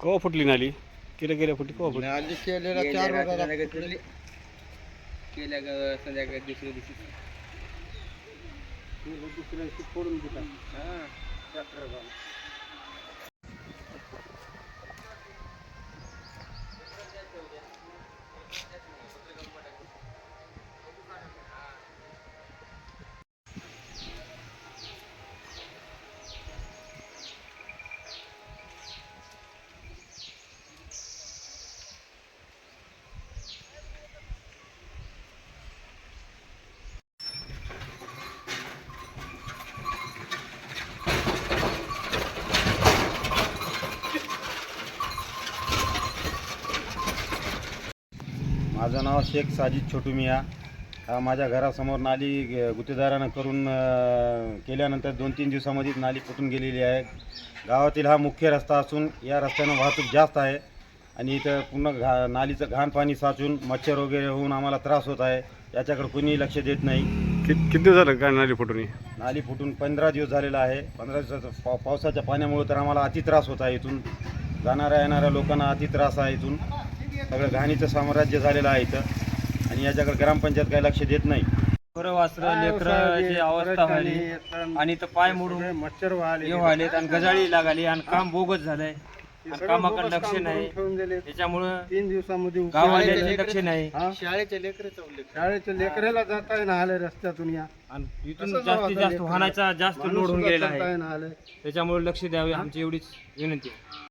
कवा फुटली नाली? केल्या केल्या फुटली कवा फुटली? नाली केलेला चार फुटली. केल्या ग संध्याकाळी दुसऱ्या दिवशी. माझं नाव शेख साजिद छोटू मिया. हा माझ्या घरासमोर नाली गुत्तेदारानं करून केल्यानंतर दोन तीन दिवसामध्ये नाली फुटून गेलेली आहे. गावातील हा मुख्य रस्ता असून या रस्त्यानं वाहतूक जास्त आहे आणि इथं पूर्ण घा नालीचं घाण पाणी साचून मच्छर वगैरे होऊन आम्हाला त्रास होत आहे. याच्याकडे कुणीही लक्ष देत नाही. कि- किती झालं काय नाली फुटून? ही? नाली फुटून पंधरा दिवस झालेला आहे. पंधरा दिवसाचा पाव पावसाच्या पाण्यामुळे तर आम्हाला अति त्रास होत आहे इथून. जाणाऱ्या येणाऱ्या लोकांना अति त्रास आहे इथून. सगळं घाणीचं साम्राज्य झालेलं आहे इथं. आणि याच्याकडे ग्रामपंचायत काही लक्ष देत नाही. खरं वासरं लेकराची अवस्था व्हायली आणि तर पाय मोडून मच्छर हे व्हायलेत आणि गजाळी लागाली आणि काम बोगस झालंय. कामाकडे लक्ष नाही. त्याच्यामुळं तीन दिवसामध्ये गावाला लक्ष नाही. शाळेचे लेकर शाळेच्या लेकराला जाता येणं आलं रस्त्यातून या. आणि इथून जास्तीत जास्त वाहनाचा जास्त लोड होऊन गेलेला आहे. त्याच्यामुळे लक्ष द्यावे आमची एवढीच विनंती आहे.